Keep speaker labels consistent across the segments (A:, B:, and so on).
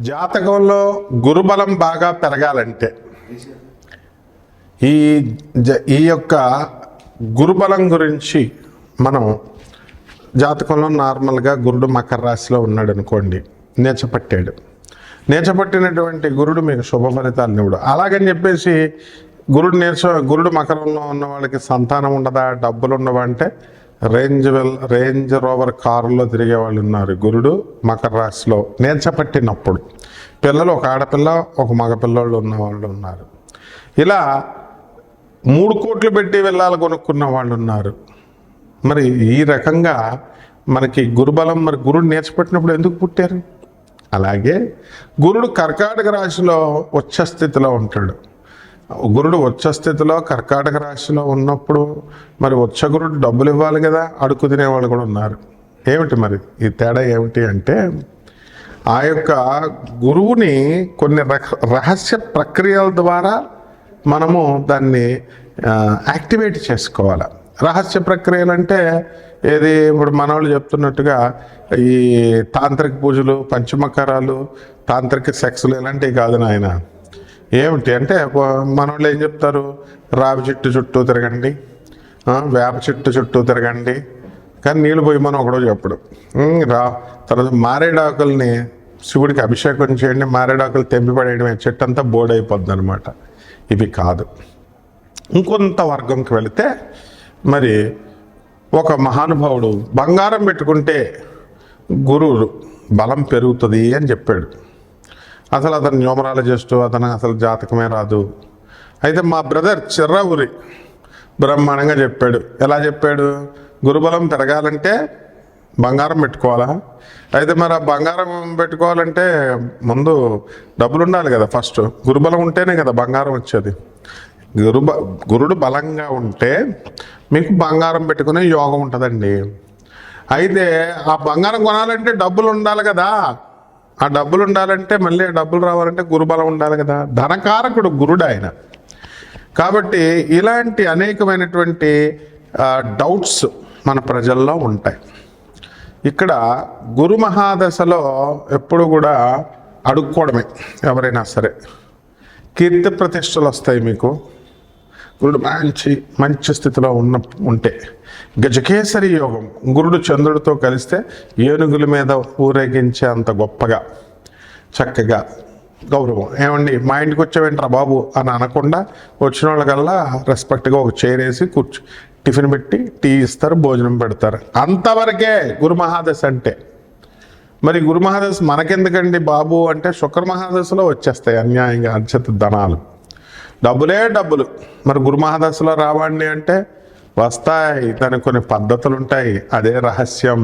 A: జాతకంలో గురుబలం బాగా పెరగాలంటే ఈ జ- ఈ యొక్క గురుబలం గురించి మనం జాతకంలో నార్మల్గా గురుడు మకర రాశిలో ఉన్నాడు అనుకోండి నేచపట్టాడు. నేచపట్టినటువంటి గురుడు మీకు శుభ ఫలితాలు ఇవ్వడు. అలాగని చెప్పేసి గురుడు నేర్చ గురుడు మకరంలో ఉన్న వాళ్ళకి సంతానం ఉండదా డబ్బులు ఉండవా అంటే రేంజ్ వెల్ రేంజ్ రోవర్ కారులో తిరిగే వాళ్ళు ఉన్నారు. గురుడు మకర రాశిలో నేర్చపట్టినప్పుడు పిల్లలు ఒక ఆడపిల్ల ఒక మగ పిల్లోళ్ళు ఉన్న వాళ్ళు ఉన్నారు. ఇలా మూడు కోట్లు పెట్టి వెళ్ళాలి కొనుక్కున్న వాళ్ళు ఉన్నారు. మరి ఈ రకంగా మనకి గురుబలం మరి గురుడు నేర్చిపెట్టినప్పుడు ఎందుకు పుట్టారు? అలాగే గురుడు కర్కాటక రాశిలో ఉచ్చ స్థితిలో ఉంటాడు. గురుడు వచ్చ స్థితిలో కర్కాటక రాశిలో ఉన్నప్పుడు మరి వచ్చ గురుడు డబ్బులు ఇవ్వాలి కదా అడుగు తినేవాళ్ళు కూడా ఉన్నారు. ఏమిటి మరి? ఈ తేడా ఏమిటి అంటే ఆ యొక్క గురువుని కొన్ని రహ- రహస్య ప్రక్రియల ద్వారా మనము దాన్ని యాక్టివేట్ చేసుకోవాలి. రహస్య ప్రక్రియలు అంటే ఏది? ఇప్పుడు మనవాళ్ళు చెప్తున్నట్టుగా ఈ తాంత్రిక పూజలు పంచమకారాలు తాంత్రిక సెక్స్లు ఇలాంటివి కాదు నాయన. ఏమిటి అంటే మనోళ్ళు ఏం చెప్తారు? రావి చెట్టు చుట్టూ తిరగండి. వేప చెట్టు చుట్టూ తిరగండి. కానీ నీళ్ళు పోయమని ఒకడో చెప్పడు రా. తర్వాత మారేడాకుల్ని శివుడికి అభిషేకం చేయండి. మారేడాకులు తెంపి పడేయడమే. చెట్టు అంతా బోర్డైపోద్ది అనమాట ఇవి కాదు. ఇంకొంత వర్గంకి వెళితే మరి ఒక మహానుభావుడు బంగారం పెట్టుకుంటే గురువు బలం పెరుగుతుంది అని చెప్పాడు. అసలు అతను న్యూమరాలజిస్టు అతను అసలు జాతకమే రాదు. అయితే మా బ్రదర్ చిర్రవురి బ్రహ్మాండంగా చెప్పాడు. ఎలా చెప్పాడు? గురుబలం పెరగాలంటే బంగారం పెట్టుకోవాలా? అయితే మరి ఆ బంగారం పెట్టుకోవాలంటే ముందు డబ్బులు ఉండాలి కదా ఫస్ట్. గురుబలం ఉంటేనే కదా బంగారం వచ్చేది. గురు గురుడు బలంగా ఉంటే మీకు బంగారం పెట్టుకునే యోగం ఉంటుందండి. అయితే ఆ బంగారం కొనాలంటే డబ్బులు ఉండాలి కదా. ఆ డబ్బులు ఉండాలంటే మళ్ళీ ఆ డబ్బులు రావాలంటే గురుబలం ఉండాలి కదా. ధనకారకుడు గురుడు ఆయన కాబట్టి ఇలాంటి అనేకమైనటువంటి డౌట్స్ మన ప్రజల్లో ఉంటాయి. ఇక్కడ గురు మహాదశలో ఎప్పుడు కూడా అడుక్కోవడమే ఎవరైనా సరే. కీర్తి ప్రతిష్టలు వస్తాయి మీకు. గురుడు మంచి మంచి స్థితిలో ఉన్న ఉంటే. గజకేసరి యోగం గురుడు చంద్రుడితో కలిస్తే ఏనుగుల మీద ఊరేగించే అంత గొప్పగా చక్కగా గౌరవం. ఏమండి మా ఇంటికి వచ్చావేంట్రా బాబు అని అనకుండా వచ్చిన వాళ్ళకల్లా రెస్పెక్ట్గా ఒక చైర్ వేసి కూర్చు. టిఫిన్ పెట్టి టీ ఇస్తారు భోజనం పెడతారు. అంతవరకే గురు మహాదశ అంటే. మరి గురు మహాదశ మనకెందుకండి బాబు అంటే శుక్ర మహాదశలో వచ్చేస్తాయి అన్యాయంగా అంచత ధనాలు. డబ్బులే డబ్బులు. మరి గురుమహాదశలో రావండి అంటే వస్తాయి దానికి కొన్ని పద్ధతులు ఉంటాయి అదే రహస్యం.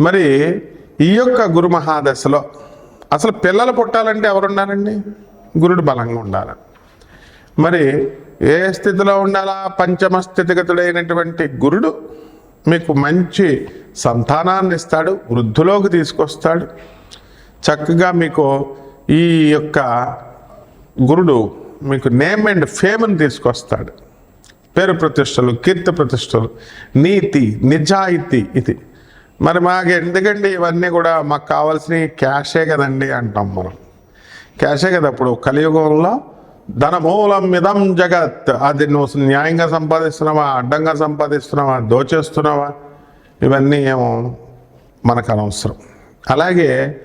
A: మరి ఈ యొక్క గురు మహాదశలో అసలు పిల్లలు పుట్టాలంటే ఎవరు ఉండాలండి గురుడు బలంగా ఉండాలి. మరి ఏ స్థితిలో ఉండాలా? పంచమ స్థితిగతుడైనటువంటి గురుడు మీకు మంచి సంతానాన్ని ఇస్తాడు వృద్ధిలోకి తీసుకొస్తాడు. చక్కగా మీకు ఈ యొక్క గురుడు మీకు నేమ్ అండ్ ఫేమ్ని తీసుకొస్తాడు. పేరు ప్రతిష్టలు కీర్తి ప్రతిష్టలు నీతి నిజాయితీ ఇది. మరి మాకు ఎందుకండి ఇవన్నీ కూడా? మాకు కావాల్సిన క్యాషే కదండి అంటాం మనం. క్యాషే కదా ఇప్పుడు కలియుగంలో? ధనమూలం మిదం జగత్. అది నువ్వు న్యాయంగా సంపాదిస్తున్నావా? అడ్డంగా సంపాదిస్తున్నావా? దోచేస్తున్నావా? ఇవన్నీ ఏమో మనకు అనవసరం. అలాగే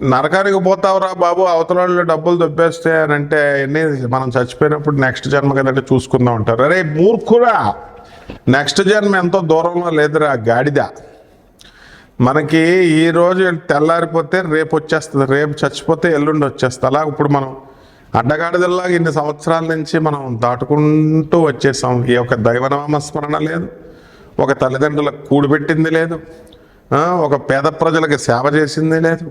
A: నరకానికి పోతావురా బాబు అవతల వాళ్ళు డబ్బులు దొబ్బేస్తే అని అంటే ఎన్ని మనం చచ్చిపోయినప్పుడు నెక్స్ట్ జన్మ కదంటే చూసుకుందాం ఉంటారు అరే మూర్ఖురా నెక్స్ట్ జన్మ ఎంతో దూరంలో లేదురా గాడిద. మనకి ఈ రోజు తెల్లారిపోతే రేపు వచ్చేస్తుంది రేపు చచ్చిపోతే ఎల్లుండి వచ్చేస్తుంది. అలా ఇప్పుడు మనం అడ్డగాడిదల్లాగా ఇన్ని సంవత్సరాల నుంచి మనం దాటుకుంటూ వచ్చేసాం. ఈ యొక్క దైవనామ స్మరణ లేదు ఒక తల్లిదండ్రులకు కూడిపెట్టింది లేదు ఒక పేద ప్రజలకు సేవ చేసింది లేదు.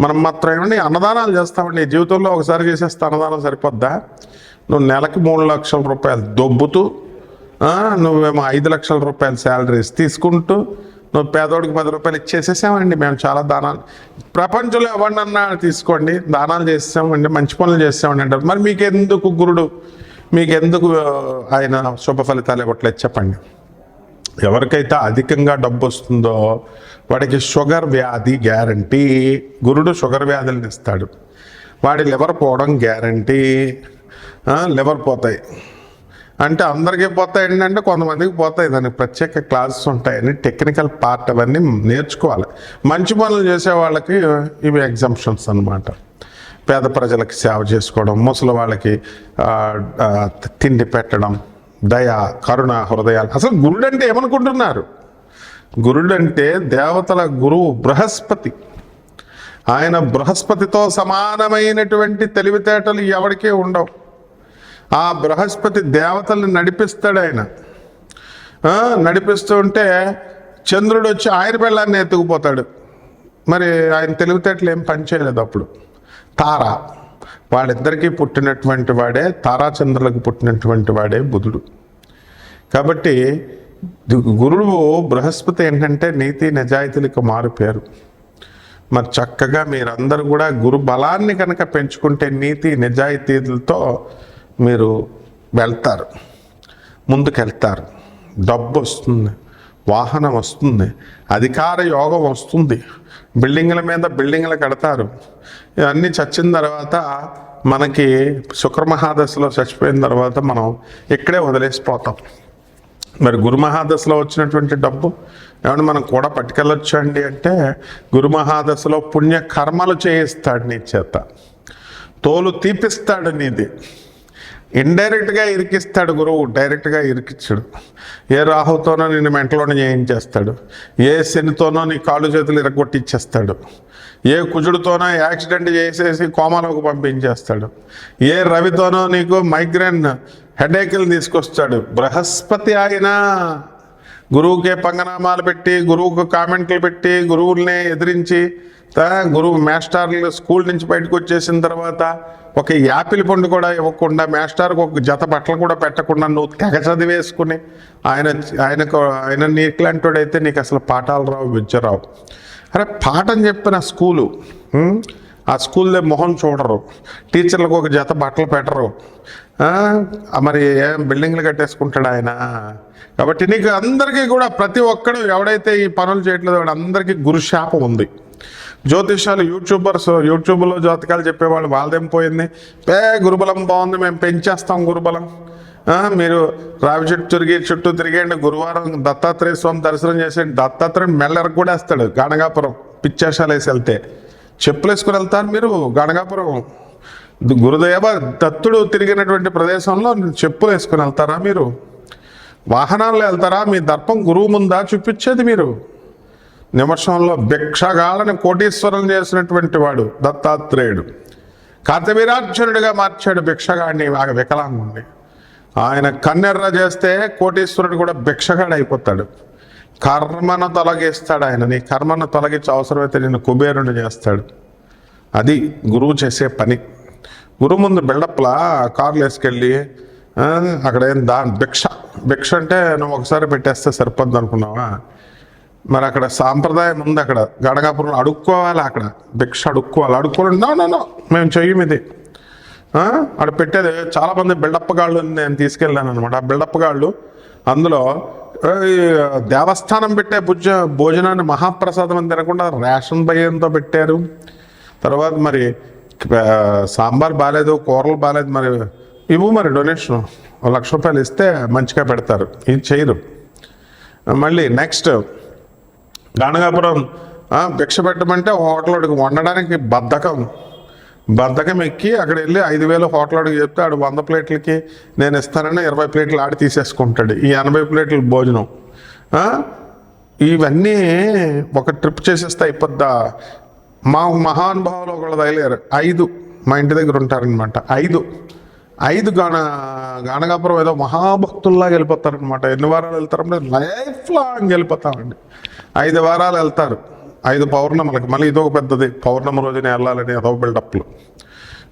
A: మనం మాత్రం ఏమండి అన్నదానాలు చేస్తామండి. జీవితంలో ఒకసారి చేసేస్తే అన్నదానం సరిపోద్దా? నువ్వు నెలకి మూడు లక్షల రూపాయలు దొబ్బుతూ నువ్వేమో ఐదు లక్షల రూపాయల శాలరీస్ తీసుకుంటూ నువ్వు పేదోడికి పది రూపాయలు ఇచ్చేసేసామండి మేము చాలా దానాలు ప్రపంచంలో ఎవరినన్నా తీసుకోండి. దానాలు చేసామండి మంచి పనులు చేసామండి అంటారు. మరి మీకెందుకు గురుడు? మీకెందుకు ఆయన శుభ ఫలితాలు ఇవ్వట్లేదు చెప్పండి. ఎవరికైతే అధికంగా డబ్బు వస్తుందో వాడికి షుగర్ వ్యాధి గ్యారంటీ. గురుడు షుగర్ వ్యాధులను ఇస్తాడు వాడి లివర్ పోవడం గ్యారంటీ. లివర్ పోతాయి. అంటే అందరికీ పోతాయి ఏంటంటే కొంతమందికి పోతాయి. దానికి ప్రత్యేక క్లాసెస్ ఉంటాయని టెక్నికల్ పార్ట్ అవన్నీ నేర్చుకోవాలి. మంచి పనులు చేసే వాళ్ళకి ఇవి ఎగ్జామ్షన్స్ అన్నమాట. పేద ప్రజలకు సేవ చేసుకోవడం ముసలి వాళ్ళకి తిండి పెట్టడం దయ కరుణ హృదయాలు. అసలు గురుడు అంటే ఏమనుకుంటున్నారు? గురుడు అంటే దేవతల గురువు బృహస్పతి. ఆయన బృహస్పతితో సమానమైనటువంటి తెలివితేటలు ఎవరికీ ఉండవు. ఆ బృహస్పతి దేవతల్ని నడిపిస్తాడు ఆయన. నడిపిస్తూ ఉంటే చంద్రుడు వచ్చి ఆయన పెళ్ళాన్ని ఎత్తుకుపోతాడు. మరి ఆయన తెలివితేటలు ఏం పనిచేయలేదు అప్పుడు. తార. వాళ్ళిద్దరికీ పుట్టినటువంటి వాడే తారాచంద్రులకు పుట్టినటువంటి వాడే బుధుడు. కాబట్టి గురువు బృహస్పతి ఏంటంటే నీతి నిజాయితీలకు మారు పేరు. మరి చక్కగా మీరందరూ కూడా గురు బలాన్ని కనుక పెంచుకుంటే నీతి నిజాయితీలతో మీరు వెళ్తారు. ముందుకెళ్తారు. డబ్బు వస్తుంది వాహనం వస్తుంది అధికార యోగం వస్తుంది. బిల్డింగ్ల మీద బిల్డింగ్లు కడతారు. ఇవన్నీ చచ్చిన తర్వాత మనకి శుక్రమహాదశలో చచ్చిపోయిన తర్వాత మనం ఇక్కడే వదిలేసిపోతాం. మరి గురు మహాదశలో వచ్చినటువంటి డబ్బు? ఏమన్నా మనం కూడా పట్టుకెళ్ళొచ్చు అండి అంటే గురు మహాదశలో పుణ్య కర్మలు చేయిస్తాడు నీ చేత. తోలు తీపిస్తాడు నీది. ఇండైరెక్ట్గా ఇరికిస్తాడు గురువు డైరెక్ట్గా ఇరికిచ్చాడు. ఏ రాహుతోనో నిన్ను మెంటలోనే చేయించేస్తాడు. ఏ శనితోనో నీ కాళ్ళు చేతులు ఇరగొట్టిచ్చేస్తాడు. ఏ కుజుడితోనో యాక్సిడెంట్ చేసేసి కోమాలోకి పంపించేస్తాడు. ఏ రవితోనో నీకు మైగ్రేన్ హెడేక్లు తీసుకొస్తాడు. బృహస్పతి ఆయన గురువుకే పంగనామాలు పెట్టి గురువుకు కామెంట్లు పెట్టి గురువుల్ని ఎదిరించి గురువు మేస్టార్లు స్కూల్ నుంచి బయటకు వచ్చేసిన తర్వాత ఒక యాపిల్ పండు కూడా ఇవ్వకుండా మేస్టార్కు ఒక జత బట్టలు కూడా పెట్టకుండా నువ్వు తెగ చదివేసుకుని ఆయన ఆయనకు ఆయన నీకులాంటోడైతే నీకు అసలు పాఠాలు రావు విద్య రావు. అరే పాఠం చెప్పిన స్కూలు ఆ స్కూల్లో మొహం చూడరు. టీచర్లకు ఒక జత బట్టలు పెట్టరు. మరి ఏం బిల్డింగ్లు కట్టేసుకుంటాడు ఆయన. కాబట్టి నీకు అందరికీ కూడా ప్రతి ఒక్కడు ఎవడైతే ఈ పనులు చేయట్లేదు వాడు అందరికీ గురుశాపం ఉంది. జ్యోతిషాలు యూట్యూబర్స్ యూట్యూబ్లో జ్యోతికాలు చెప్పేవాళ్ళు వాళ్ళదేం పోయింది? పే గురుబలం బాగుంది మేము పెంచేస్తాం గురుబలం. మీరు రావి చెట్టు తిరిగి చుట్టూ తిరిగేయండి గురువారం దత్తాత్రేయ స్వామి దర్శనం చేసేయండి. దత్తాత్రేయుడు మెల్లరకు కూడా వేస్తాడు గణగాపురం పిచ్చేషాలు వేసి వెళ్తే. చెప్పులు వేసుకుని వెళ్తాను మీరు గణగాపురం. గురుదేవ దత్తుడు తిరిగినటువంటి ప్రదేశంలో చెప్పులు వేసుకుని వెళ్తారా మీరు? వాహనాల్లో వెళ్తారా? మీ దర్పం గురువు ముందా చూపించేది మీరు? నిమర్షంలో భిక్షగాళ్ళని కోటీశ్వరం చేసినటువంటి వాడు దత్తాత్రేయుడు. కార్తవీరార్జునుడిగా మార్చాడు భిక్షగాడిని ఆ వికలాంగుణ్ణి. ఆయన కన్నెర్ర చేస్తే కోటీశ్వరుడు కూడా భిక్షగాడు అయిపోతాడు కర్మను తొలగిస్తాడు ఆయన. నీ కర్మను తొలగించి అవసరమైతే నేను కుబేరుని చేస్తాడు. అది గురువు చేసే పని. గురువు ముందు బిల్డప్లా కార్లు వేసుకెళ్ళి అక్కడ ఏం దా భిక్ష. భిక్ష అంటే నువ్వు ఒకసారి పెట్టేస్తే సరిపోద్ది అనుకున్నావా? మరి అక్కడ సాంప్రదాయం ఉంది అక్కడ. గడగాపురంలో అడుక్కోవాలి అక్కడ. భిక్ష అడుక్కోవాలి. అడుక్కోవాలి. నో నో మేము చెయ్యం ఇది. అక్కడ పెట్టేది. చాలామంది బిల్డప్ గాళ్ళు నేను తీసుకెళ్ళాను అనమాట ఆ బిల్డప్ గాళ్ళు అందులో దేవస్థానం పెట్టే భుజ భోజనాన్ని మహాప్రసాదం అని తినకుండా రేషన్ భయంతో పెట్టారు. తర్వాత మరి సాంబార్ బాగాలేదు కూరలు బాగాలేదు మరి ఇవ్వు మరి డొనేషన్. లక్ష రూపాయలు ఇస్తే మంచిగా పెడతారు. ఇది చేయరు. మళ్ళీ నెక్స్ట్ గానగాపురం భిక్ష పెట్టమంటే హోటల్కి వండడానికి బద్ధకం. బద్దకం ఎక్కి అక్కడ వెళ్ళి ఐదు వేలు హోటల్కి చెప్తే ఆడు వంద ప్లేట్లకి నేను ఇస్తానని ఇరవై ప్లేట్లు ఆడి తీసేసుకుంటాడు. ఈ ఎనభై ప్లేట్ల భోజనం. ఇవన్నీ ఒక ట్రిప్ చేసేస్తే అయిపోద్దా? మా మహానుభావులు ఒకళ్ళు తగిలేరు ఐదు మా ఇంటి దగ్గర ఉంటారనమాట ఐదు. ఐదు గాన గానగాపురం ఏదో మహాభక్తుల్లాగా వెళ్ళిపోతారనమాట ఎన్ని వారాలు వెళ్తారంటే లైఫ్ లాంగ్ వెళ్ళిపోతామండి. ఐదు వారాలు వెళ్తారు. ఐదు పౌర్ణములకి మళ్ళీ ఇదొక పెద్దది. పౌర్ణమి రోజున వెళ్ళాలని అదో బిల్డప్లు.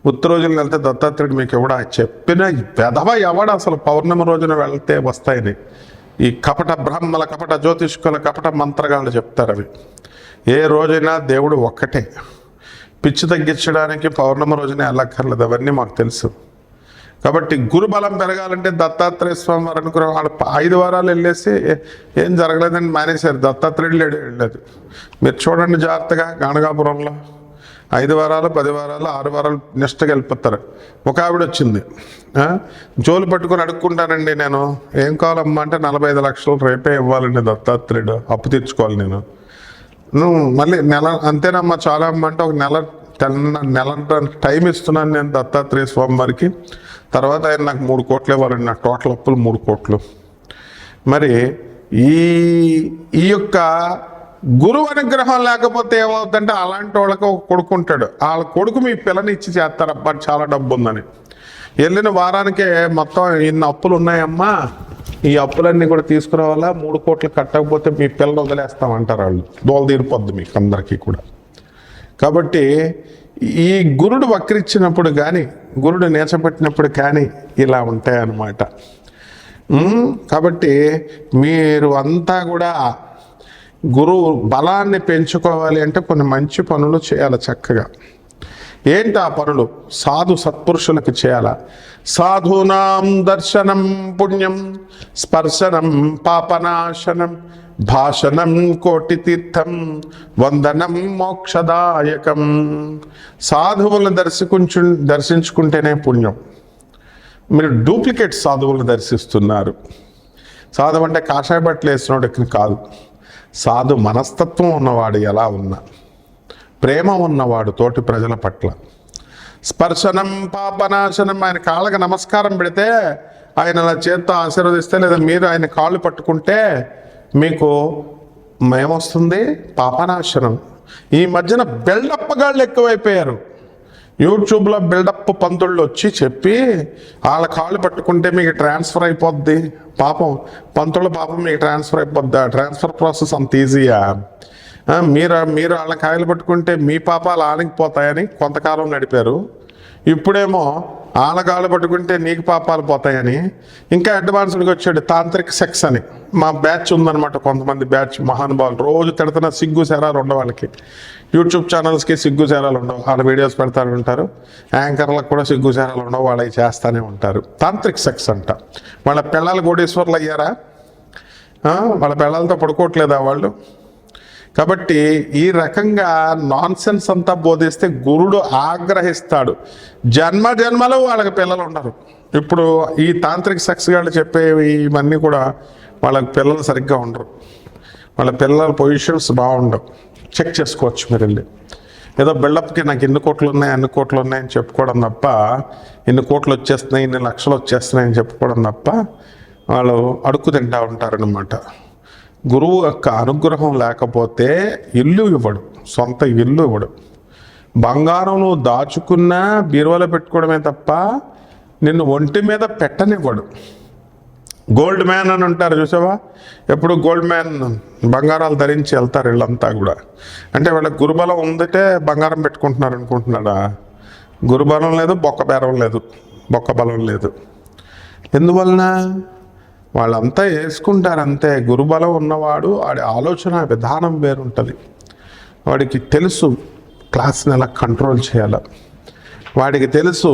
A: ఉత్త రోజున వెళ్తే దత్తాత్రేయుడు మీకు ఎవడా? చెప్పిన వెధవ ఎవడ అసలు పౌర్ణమి రోజున వెళ్తే వస్తాయని? ఈ కపట బ్రహ్మల కపట జ్యోతిష్కుల కపట మంత్రగాళ్ళు చెప్తారు అవి. ఏ రోజైనా దేవుడు ఒక్కటే. పిచ్చి తగ్గించడానికి పౌర్ణమి రోజున వెళ్ళక్కర్లేదు అవన్నీ మాకు తెలుసు. కాబట్టి గురుబలం పెరగాలంటే దత్తాత్రేయ స్వామి వారు అనుకున్న వాళ్ళు ఐదు వారాలు వెళ్ళేసి ఏం జరగలేదని మానేశారు. దత్తాత్రేయుడు లేడు వెళ్ళలేదు మీరు చూడండి జాగ్రత్తగా గానగాపురంలో. ఐదు వారాలు పది వారాలు ఆరు వారాలు నిష్టగా వెళ్ళిపోతారు ఒక ఆవిడ వచ్చింది. జోలు పట్టుకొని అడుక్కుంటానండి నేను. ఏం కావాలమ్మా అంటే నలభై ఐదు లక్షలు రేపే ఇవ్వాలండి దత్తాత్రేయుడు. అప్పు తీర్చుకోవాలి నేను. నువ్వు మళ్ళీ నెల అంతేనమ్మా చాలా అమ్మ అంటే ఒక నెల టెన్ నెల టైం ఇస్తున్నాను నేను దత్తాత్రేయ స్వామి వారికి. తర్వాత ఆయన నాకు మూడు కోట్లు ఇవ్వాలండి నా టోటల్ అప్పులు మూడు కోట్లు. మరి ఈ ఈ యొక్క గురువు అనుగ్రహం లేకపోతే ఏమవుతుందంటే అలాంటి వాళ్ళకి ఒక కొడుకు ఉంటాడు. వాళ్ళ కొడుకు మీ పిల్లని ఇచ్చి చేస్తారబ్బా చాలా డబ్బు ఉందని. వెళ్ళిన వారానికే మొత్తం ఇన్ని అప్పులు ఉన్నాయమ్మా ఈ అప్పులన్నీ కూడా తీసుకురావాలా మూడు కోట్లు కట్టకపోతే మీ పిల్లలు వదిలేస్తామంటారు వాళ్ళు. దోల తీరిపోద్ది మీకు అందరికీ కూడా. కాబట్టి ఈ గురుడు వక్రించినప్పుడు కానీ గురుడు నేర్చబెట్టినప్పుడు కానీ ఇలా ఉంటాయన్నమాట. అన్నమాట కాబట్టి మీరు అంతా కూడా గురువు బలాన్ని పెంచుకోవాలి అంటే కొన్ని మంచి పనులు చేయాలి చక్కగా. ఏంటి ఆ పనులు? సాధు సత్పురుషులకు చేయాలా? సాధునాం దర్శనం పుణ్యం స్పర్శనం పాపనాశనం భాషణం కోటి తీర్థం వందనం మోక్షదాయకం. సాధువులను దర్శించు దర్శించుకుంటేనే పుణ్యం. మీరు డూప్లికేట్ సాధువులను దర్శిస్తున్నారు. సాధువు అంటే కాషాయ బట్టలు వేసినోడికి కాదు. సాధు మనస్తత్వం ఉన్నవాడు ఎలా ఉన్నా ప్రేమ ఉన్నవాడు తోటి ప్రజల పట్ల. స్పర్శనం పాపనాశనం ఆయన కాళ్ళకి నమస్కారం పెడితే ఆయన అలా చేత్తో ఆశీర్వదిస్తే లేదా మీరు ఆయన కాళ్ళు పట్టుకుంటే మీకు ఏమొస్తుంది పాపనాశనం. ఈ మధ్యన బిల్డప్ గాళ్ళు ఎక్కువైపోయారు. యూట్యూబ్లో బిల్డప్ పంతుళ్ళు వచ్చి చెప్పి వాళ్ళ కాళ్ళు పట్టుకుంటే మీకు ట్రాన్స్ఫర్ అయిపోద్ది. పాపం పంతుళ్ళ పాపం మీకు ట్రాన్స్ఫర్ అయిపోద్ది. ట్రాన్స్ఫర్ ప్రాసెస్ అంత ఈజీయా మీరు మీరు వాళ్ళ కాయలు పట్టుకుంటే మీ పాపాలు ఆనిగిపోతాయని కొంతకాలం నడిపారు. ఇప్పుడేమో వాళ్ళ పట్టుకుంటే నీకు పాపాలు పోతాయని. ఇంకా అడ్వాన్స్డ్గా వచ్చాడు తాంత్రిక సెక్స్ అని. మా బ్యాచ్ ఉందన్నమాట కొంతమంది బ్యాచ్ మహానుభావులు. రోజు తిడుతున్న సిగ్గు సేరాలు ఉండవు వాళ్ళకి. యూట్యూబ్ ఛానల్స్కి సిగ్గు సేరాలు ఉండవు. వాళ్ళ వీడియోస్ పెడతానే ఉంటారు. యాంకర్లకు కూడా సిగ్గు సేరాలు ఉండవు. వాళ్ళకి చేస్తూనే ఉంటారు. తాంత్రిక్ సెక్స్ అంట. వాళ్ళ పిల్లలు కోటేశ్వర్లు అయ్యారా? వాళ్ళ పిల్లలతో పడుకోవట్లేదా వాళ్ళు? కాబట్టి ఈ రకంగా నాన్ సెన్స్ అంతా బోధిస్తే గురుడు ఆగ్రహిస్తాడు. జన్మ జన్మలో వాళ్ళకి పిల్లలు ఉండరు. ఇప్పుడు ఈ తాంత్రిక సెక్స్ గాళ్ళు చెప్పేవి ఇవన్నీ కూడా వాళ్ళకి పిల్లలు సరిగ్గా ఉండరు. వాళ్ళ పిల్లల పొజిషన్స్ బాగుండవు. చెక్ చేసుకోవచ్చు మీరు వెళ్ళి. ఏదో బిల్డప్కి నాకు ఎన్ని కోట్లు ఉన్నాయి అన్ని కోట్లు ఉన్నాయని చెప్పుకోవడం తప్ప ఎన్ని కోట్లు వచ్చేస్తున్నాయి ఇన్ని లక్షలు వచ్చేస్తున్నాయని చెప్పుకోవడం తప్ప వాళ్ళు అడుక్కు తింటా ఉంటారనమాట గురువు యొక్క అనుగ్రహం లేకపోతే ఇల్లు ఇవ్వడు సొంత ఇల్లు ఇవ్వడు. బంగారం నువ్వు దాచుకున్నా బీరువాలో పెట్టుకోవడమే తప్ప నిన్ను ఒంటి మీద పెట్టనివ్వడు. గోల్డ్ మ్యాన్ అని ఉంటారు చూసావా? ఎప్పుడు గోల్డ్ మ్యాన్ బంగారాలు ధరించి వెళ్తారు వీళ్ళంతా కూడా. అంటే వాళ్ళ గురుబలం ఉందంటే బంగారం పెట్టుకుంటున్నారు అనుకుంటున్నాడా? గురుబలం లేదు బొక్క బేరం లేదు బొక్క బలం లేదు. ఎందువలన? వాళ్ళంతా వేసుకుంటారు అంతే. గురుబలం ఉన్నవాడు వాడి ఆలోచన విధానం వేరుంటుంది. వాడికి తెలుసు క్లాస్ని ఎలా కంట్రోల్ చేయాలో. వాడికి తెలుసు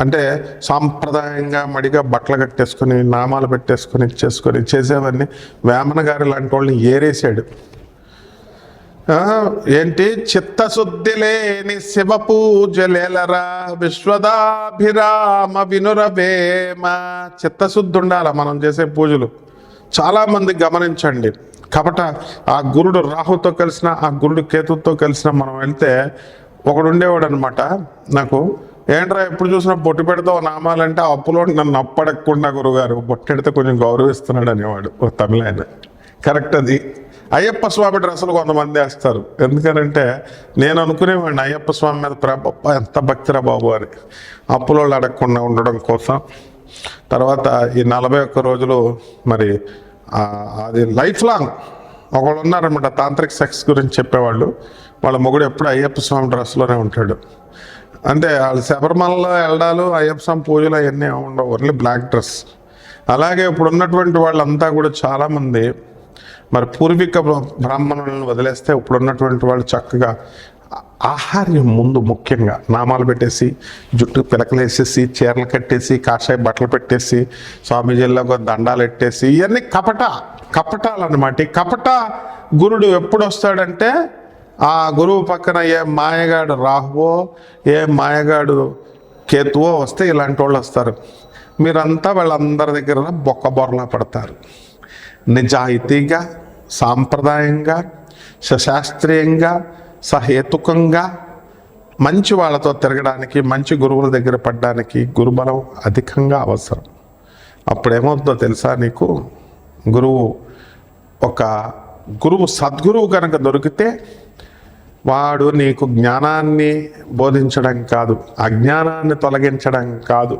A: అంటే సాంప్రదాయంగా మడిగా బట్టలు కట్టేసుకొని నామాలు పెట్టేసుకొని చేసుకొని చేసేవన్నీ వేమన గారి లాంటి వాళ్ళని ఏరేసాడు ఏంటి? చిత్తశుద్ధి లేని శివ పూజలేలరా? విశ్వదాభిరామ వినురవేమ. చిత్తశుద్ధి ఉండాల మనం చేసే పూజలు? చాలా మంది గమనించండి. కాబట్టి ఆ గురుడు రాహుతో కలిసిన ఆ గురుడు కేతుతో కలిసిన మనం వెళ్తే ఒకడు ఉండేవాడు అనమాట నాకు ఏంట్రా ఎప్పుడు చూసినా బొట్టు పెడతావు నామాలంటే అప్పులో నన్ను అప్పడకుండా గురుగారు బొట్టెడితే కొంచెం గౌరవిస్తున్నాడు అనేవాడు తమిళ ఆయన. కరెక్ట్ అది. అయ్యప్ప స్వామి డ్రెస్సులు కొంతమంది వేస్తారు. ఎందుకనంటే నేను అనుకునేవాడిని అయ్యప్ప స్వామి మీద ప్రేమ ఎంత భక్తిరా బాబు అని. అప్పులోళ్ళు అడగకుండా ఉండడం కోసం. తర్వాత ఈ నలభై ఒక్క రోజులు మరి అది లైఫ్ లాంగ్. ఒకళ్ళు ఉన్నారనమాట తాంత్రిక సెక్స్ గురించి చెప్పేవాళ్ళు. వాళ్ళ మొగుడు ఎప్పుడు అయ్యప్ప స్వామి డ్రెస్లోనే ఉంటాడు. అంటే వాళ్ళు శబరిమలలో వెళ్ళడాలు అయ్యప్ప స్వామి పూజలు అవన్నీ ఉండవు. Only black dress. అలాగే ఇప్పుడు ఉన్నటువంటి వాళ్ళంతా కూడా చాలామంది మరి పూర్వీక బ్రాహ్మణులను వదిలేస్తే ఇప్పుడు ఉన్నటువంటి వాళ్ళు చక్కగా ఆహార్యం ముందు ముఖ్యంగా నామాలు పెట్టేసి జుట్టు పిలకలేసేసి చీరలు కట్టేసి కాషాయ బట్టలు పెట్టేసి స్వామీజీల్లో దండాలు పెట్టేసి ఇవన్నీ కపట కపటాలన్నమాట. ఈ కపట గురుడు ఎప్పుడు వస్తాడంటే ఆ గురువు పక్కన ఏ మాయగాడు రాహువో ఏ మాయగాడు కేతువో వస్తే ఇలాంటి వాళ్ళు వస్తారు మీరంతా వాళ్ళందరి దగ్గర బొక్క బొరలా పడతారు. నిజాయితీగా సాంప్రదాయంగా సశాస్త్రీయంగా సహేతుకంగా మంచి వాళ్ళతో తిరగడానికి మంచి గురువుల దగ్గర పడడానికి గురుబలం అధికంగా అవసరం. అప్పుడేమవుతుందో తెలుసా నీకు? గురువు ఒక గురువు సద్గురువు కనుక దొరికితే వాడు నీకు జ్ఞానాన్ని బోధించడం కాదు అజ్ఞానాన్ని తొలగించడం కాదు.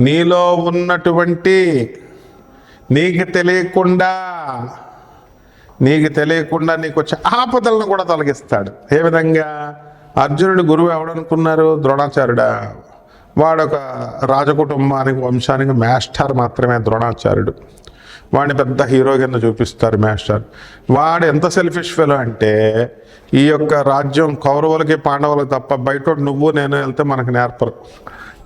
A: నీలో ఉన్నటువంటి నీకు తెలియకుండా నీకు తెలియకుండా నీకు వచ్చే ఆపదలను కూడా తొలగిస్తాడు. ఏ విధంగా? అర్జునుడి గురువు ఎవడనుకున్నారు? ద్రోణాచార్యుడా. వాడొక రాజకుటుంబానికి వంశానికి మాస్టర్ మాత్రమే ద్రోణాచార్యుడు. వాడిని పెద్ద హీరో కింద చూపిస్తారు మాస్టర్. వాడు ఎంత సెల్ఫిష్ ఫెలో అంటే ఈ యొక్క రాజ్యం కౌరవులకి పాండవులకి తప్ప బయట నువ్వు నేను వెళ్తే మనకు నేర్పరు.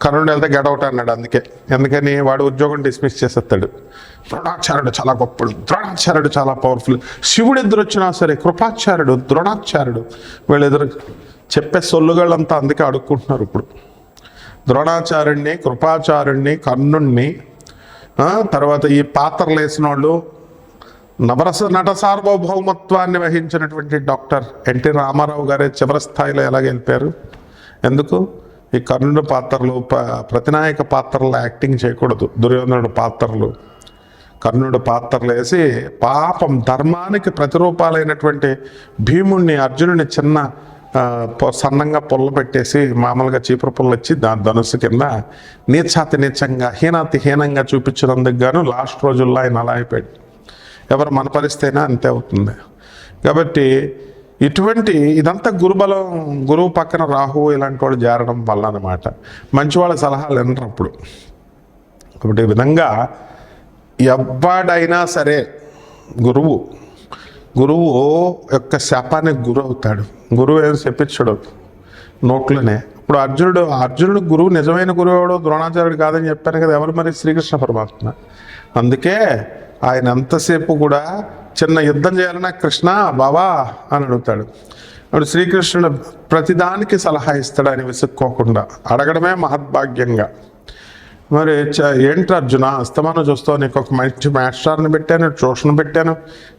A: కర్ణుడు వెళ్తే గెటౌట్ అన్నాడు అందుకే. ఎందుకని వాడు ఉద్యోగం డిస్మిస్ చేసేస్తాడు. ద్రోణాచార్యుడు చాలా గొప్పడు. ద్రోణాచార్యుడు చాలా పవర్ఫుల్ శివుడు ఎదురు వచ్చినా సరే కృపాచార్యుడు ద్రోణాచార్యుడు వీళ్ళెదురు చెప్పే సొల్లుగాళ్ళంతా అందుకే అడుక్కుంటున్నారు ఇప్పుడు. ద్రోణాచార్యుడిని కృపాచార్యుడిని కర్ణుణ్ణి తర్వాత ఈ పాత్రలు వేసిన వాళ్ళు నవరస నట సార్వభౌమత్వాన్ని వహించినటువంటి డాక్టర్ ఎన్టీ రామారావు గారే చివరి స్థాయిలో ఎలా గెలిపారు ఎందుకు? ఈ కర్ణుడి పాత్రలు ప్రతినాయక పాత్రలు యాక్టింగ్ చేయకూడదు. దుర్యోధనుడు పాత్రలు. కర్ణుడు పాత్రలు వేసి పాపం ధర్మానికి ప్రతిరూపాలైనటువంటి భీముణ్ణి అర్జునుని చిన్న సన్నంగా పొల్ల పెట్టేసి మామూలుగా చీపురు పుల్ల ఇచ్చి దాని ధనుసు కింద నీచాతి నీచంగా హీనాతి హీనంగా చూపించినందుకు గాను లాస్ట్ రోజుల్లో ఆయన అలా అయిపోయాడు. ఎవరు మన అంతే అవుతుంది. కాబట్టి ఇటువంటి ఇదంతా గురుబలం గురువు పక్కన రాహు ఇలాంటి వాళ్ళు జారడం వల్ల అనమాట మంచి వాళ్ళ సలహాలు వినరు అప్పుడు కాబట్టి విధంగా ఎవ్వడైనా సరే గురువు గురువు యొక్క శాపానికి గురి అవుతాడు. గురువు ఏం చెప్పించడు నోట్లోనే. ఇప్పుడు అర్జునుడు అర్జునుడు గురువు నిజమైన గురువు ఎవడో ద్రోణాచార్యుడు కాదని చెప్పాను కదా ఎవరు మరి శ్రీకృష్ణ పరమాత్మ? అందుకే ఆయన ఎంతసేపు కూడా చిన్న యుద్ధం చేయాలన్నా కృష్ణ బావా అని అడుగుతాడు. అప్పుడు శ్రీకృష్ణుడు ప్రతిదానికి సలహా ఇస్తాడు ఆయన విసుక్కోకుండా. అడగడమే మహద్భాగ్యంగా. మరి చ- ఏంటి అర్జున అస్తమానం చూస్తావు నీకు ఒక మంచి మాస్టర్ని పెట్టాను ట్యూషన్ పెట్టాను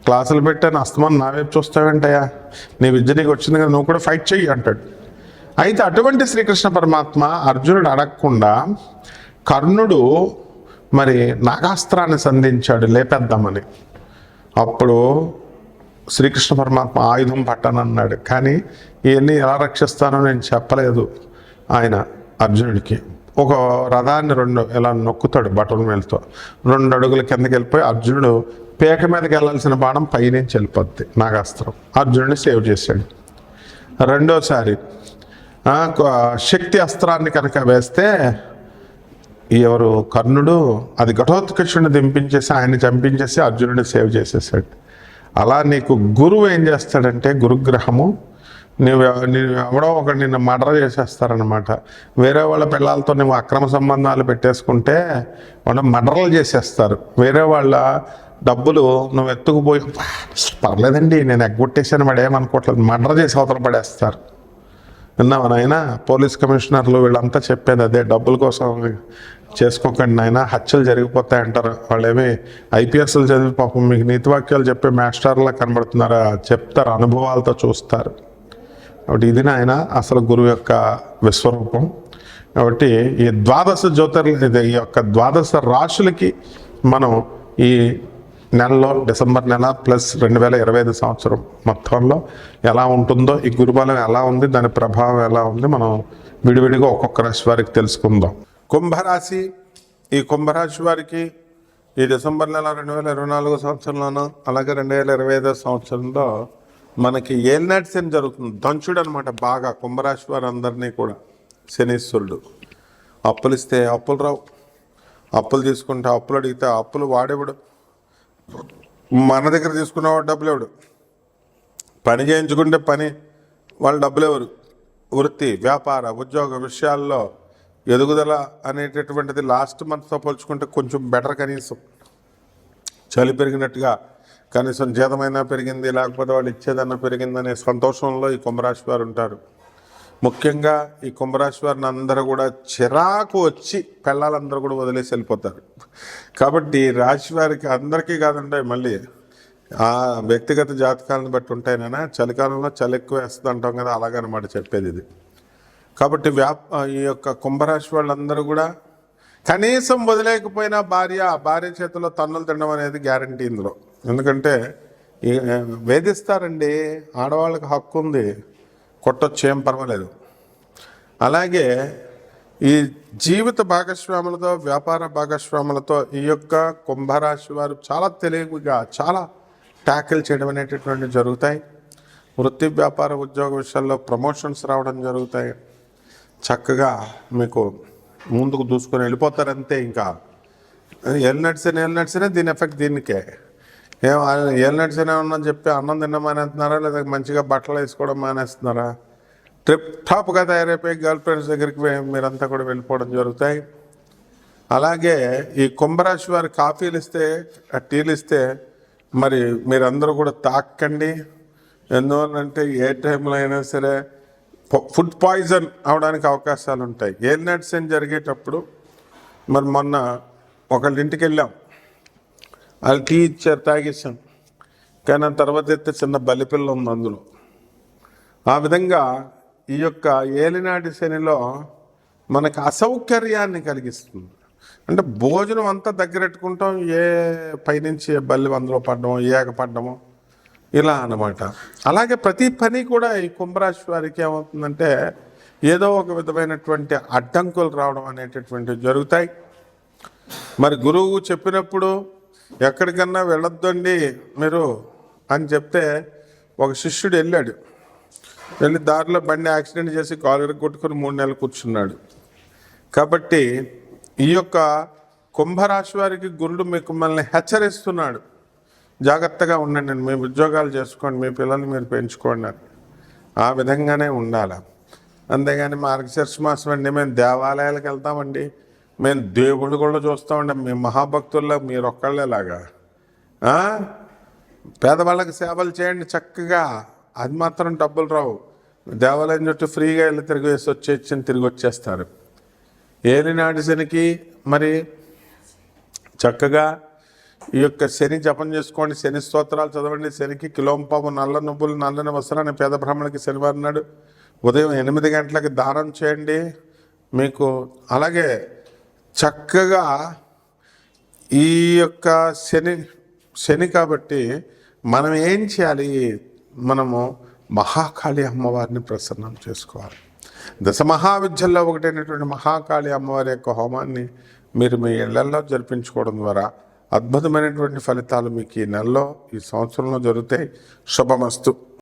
A: క్లాసులు పెట్టాను అస్తమానం నావేపు చూస్తావేంటయ్యా? నీ విద్య నీకు వచ్చింది కదా నువ్వు కూడా ఫైట్ చెయ్యి అంటాడు. అయితే అటువంటి శ్రీకృష్ణ పరమాత్మ అర్జునుడు అడగకుండా కర్ణుడు మరి నాగాస్త్రాన్ని సంధించాడు లేపేద్దామని. అప్పుడు శ్రీకృష్ణ పరమాత్మ ఆయుధం పట్టనన్నాడు. కానీ ఇవన్నీ ఎలా రక్షిస్తానో నేను చెప్పలేదు ఆయన అర్జునుడికి. ఒక రథాన్ని రెండు ఇలా నొక్కుతాడు బటన్ మేలతో. రెండు అడుగుల కిందకి వెళ్ళిపోయి అర్జునుడు పేక మీదకి వెళ్ళాల్సిన బాణం పైనుంచి వెళ్ళిపోద్ది నాగాస్త్రం. అర్జునుడిని సేవ్ చేశాడు. రెండోసారి శక్తి అస్త్రాన్ని కనుక వేస్తే ఎవరు కర్ణుడు అది ఘటోత్కచుడిని దింపించేసి ఆయన్ని చంపించేసి అర్జునుడిని సేవ్ చేసేసాడు. అలా నీకు గురువు ఏం చేస్తాడంటే గురుగ్రహము నువ్వు నేను ఎవడో ఒక నిన్ను మర్డర్ చేసేస్తారనమాట వేరే వాళ్ళ పిల్లలతో నువ్వు అక్రమ సంబంధాలు పెట్టేసుకుంటే వాళ్ళు మర్డర్లు చేసేస్తారు. వేరే వాళ్ళ డబ్బులు నువ్వు ఎత్తుకుపోయి పర్లేదండి నేను ఎగ్గొట్టేసాను వాడు ఏమనుకోవట్లేదు మర్డర్ చేసి అవతల పడేస్తారు. విన్నావా నాయన? పోలీస్ కమిషనర్లు వీళ్ళంతా చెప్పేది అదే డబ్బుల కోసం చేసుకోకండి నాయన. హత్యలు జరిగిపోతాయి అంటారు. వాళ్ళేమి ఐపీఎస్లు చదివి పాపం మీకు నీతి వాక్యాలు చెప్పే మాస్టర్లా కనబడుతున్నారా? చెప్తారు అనుభవాలతో చూస్తారు. కాబట్టి ఇది నాయన అసలు గురువు యొక్క విశ్వరూపం. కాబట్టి ఈ ద్వాదశ జ్యోతిర్లు ఇది ఈ యొక్క ద్వాదశ రాశులకి మనం ఈ నెలలో డిసెంబర్ నెల ప్లస్ రెండు వేల ఇరవై ఐదు సంవత్సరం మొత్తంలో ఎలా ఉంటుందో ఈ గురుబలం ఎలా ఉంది దాని ప్రభావం ఎలా ఉంది మనం విడివిడిగా ఒక్కొక్క రాశి వారికి తెలుసుకుందాం. కుంభరాశి. ఈ కుంభరాశి వారికి ఈ డిసెంబర్ నెల రెండు వేల ఇరవై నాలుగు సంవత్సరంలోనూ అలాగే రెండు వేల ఇరవై ఐదో సంవత్సరంలో మనకి ఏల్నాటి శని జరుగుతుంది? దంచుడు అనమాట బాగా కుంభరాశి వారందరినీ కూడా. శనీశ్వరుడు. అప్పులు ఇస్తే అప్పులు రావు. అప్పులు తీసుకుంటే అప్పులు అడిగితే అప్పులు వాడేవాడు. మన దగ్గర తీసుకున్నవాడు డబ్బులు ఇవ్వడు పని చేయించుకుంటే పని వాళ్ళు డబ్బులు ఎవరు వృత్తి వ్యాపార ఉద్యోగ విషయాల్లో ఎదుగుదల అనేటటువంటిది లాస్ట్ మంత్తో పోల్చుకుంటే కొంచెం బెటర్ కనీసం. చలి పెరిగినట్టుగా కనీసం జీతమైనా పెరిగింది లేకపోతే వాళ్ళు ఇచ్చేదన్నా పెరిగిందనే సంతోషంలో ఈ కుంభరాశి వారు ఉంటారు. ముఖ్యంగా ఈ కుంభరాశి వారిని అందరూ కూడా చిరాకు వచ్చి పిల్లలందరూ కూడా వదిలేసి వెళ్ళిపోతారు. కాబట్టి రాశి వారికి అందరికీ కాదండి మళ్ళీ ఆ వ్యక్తిగత జాతకాలను బట్టి ఉంటాయినైనా చలికాలంలో చలి ఎక్కువ వేస్తుంది అంటాం కదా అలాగనమాట చెప్పేది ఇది. కాబట్టి వ్యాప్ ఈ యొక్క కుంభరాశి వాళ్ళందరూ కూడా కనీసం వదిలేకపోయినా భార్య భార్య చేతిలో తన్నులు తినడం అనేది గ్యారంటీ ఇందులో. ఎందుకంటే వేధిస్తారండి ఆడవాళ్ళకి హక్కు ఉంది కొట్టొచ్చు ఏం పర్వాలేదు. అలాగే ఈ జీవిత భాగస్వాములతో వ్యాపార భాగస్వాములతో ఈ యొక్క కుంభరాశి వారు చాలా తెలివిగా చాలా ట్యాకిల్ చేయడం అనేటటువంటివి జరుగుతాయి. వృత్తి వ్యాపార ఉద్యోగ విషయాల్లో ప్రమోషన్స్ రావడం జరుగుతాయి. చక్కగా మీకు ముందుకు దూసుకొని వెళ్ళిపోతారంతే ఇంకా. ఎల్ నడిచిన ఎల్ నడిచిన దీని ఎఫెక్ట్ దీనికే. ఏం ఎల్ ఉన్నా అని చెప్పి అన్నం తిన్న మానేస్తున్నారా? లేదా మంచిగా బట్టలు వేసుకోవడం మానేస్తున్నారా? ట్రిప్ టాప్గా తయారైపోయి గర్ల్ ఫ్రెండ్స్ దగ్గరికి మీరంతా కూడా వెళ్ళిపోవడం జరుగుతాయి. అలాగే ఈ కుంభరాశి వారి కాఫీలు ఇస్తే ఆ టీలు ఇస్తే మరి మీరందరూ కూడా తాకండి ఎందువల్లంటే ఏ టైంలో అయినా సరే ఫుడ్ పాయిజన్ అవడానికి అవకాశాలు ఉంటాయి ఎయిర్ నట్సన్ జరిగేటప్పుడు మరి మొన్న ఒకళ్ళ ఇంటికి వెళ్ళాం వాళ్ళు టీ ఇచ్చారు తాగేసాం. కానీ ఆ తర్వాత అయితే చిన్న బలిపిల్ల ఉంది అందులో. ఆ విధంగా ఈ యొక్క ఏలినాటి శనిలో మనకు అసౌకర్యాన్ని కలిగిస్తుంది. అంటే భోజనం అంతా దగ్గరెట్టుకుంటాం ఏ పైనుంచి ఏ బల్లి అందులో పడ్డమో ఏక పడ్డమో. ఇలా అన్నమాట. అలాగే ప్రతి పని కూడా ఈ కుంభరాశి వారికి ఏమవుతుందంటే ఏదో ఒక విధమైనటువంటి అడ్డంకులు రావడం అనేటటువంటివి జరుగుతాయి. మరి గురువు చెప్పినప్పుడు ఎక్కడికన్నా వెళ్ళొద్దండి మీరు అని చెప్తే ఒక శిష్యుడు వెళ్ళాడు. వెళ్ళి దారిలో బండి యాక్సిడెంట్ చేసి కాలు కొట్టుకుని మూడు నెలలు కూర్చున్నాడు. కాబట్టి ఈ యొక్క కుంభరాశి వారికి గురుడు మీకు మిమ్మల్ని హెచ్చరిస్తున్నాడు. జాగ్రత్తగా ఉండండి మీ ఉద్యోగాలు చేసుకోండి మీ పిల్లల్ని మీరు పెంచుకోండి అని. ఆ విధంగానే ఉండాలి. అంతేగాని మార్గశీర్ష మాసం అండి మేము దేవాలయాలకు వెళ్తామండి. మేము దేవుళ్ళు కూడా చూస్తామండి మేము మహాభక్తుల్లో మీరు ఒక్కళ్ళేలాగా పేదవాళ్ళకి సేవలు చేయండి చక్కగా. అది మాత్రం డబ్బులు రావు. దేవాలయం చుట్టూ ఫ్రీగా వెళ్ళి తిరిగి వేసి వచ్చేసి తిరిగి వచ్చేస్తారు. ఏలినాటి శనికి మరి చక్కగా ఈ యొక్క శని జపం చేసుకోండి శని స్తోత్రాలు చదవండి శనికి కిలోంపాము నల్ల నువ్వులు నల్లని వస్త్రాన్ని పేద బ్రాహ్మణులకి శనివారం నాడు ఉదయం ఎనిమిది గంటలకి దానం చేయండి. మీకు అలాగే చక్కగా ఈ యొక్క శని శని కాబట్టి మనం ఏం చేయాలి? మనము మహాకాళి అమ్మవారిని ప్రసన్నం చేసుకోవాలి. దశ మహావిద్యల్లో ఒకటైనటువంటి మహాకాళి అమ్మవారి యొక్క హోమాన్ని మీరు మీ ఇళ్ళలో జరిపించుకోవడం ద్వారా అద్భుతమైనటువంటి ఫలితాలు మీకు ఈ నెలలో ఈ సంవత్సరంలో జరుగుతాయి. శుభమస్తు.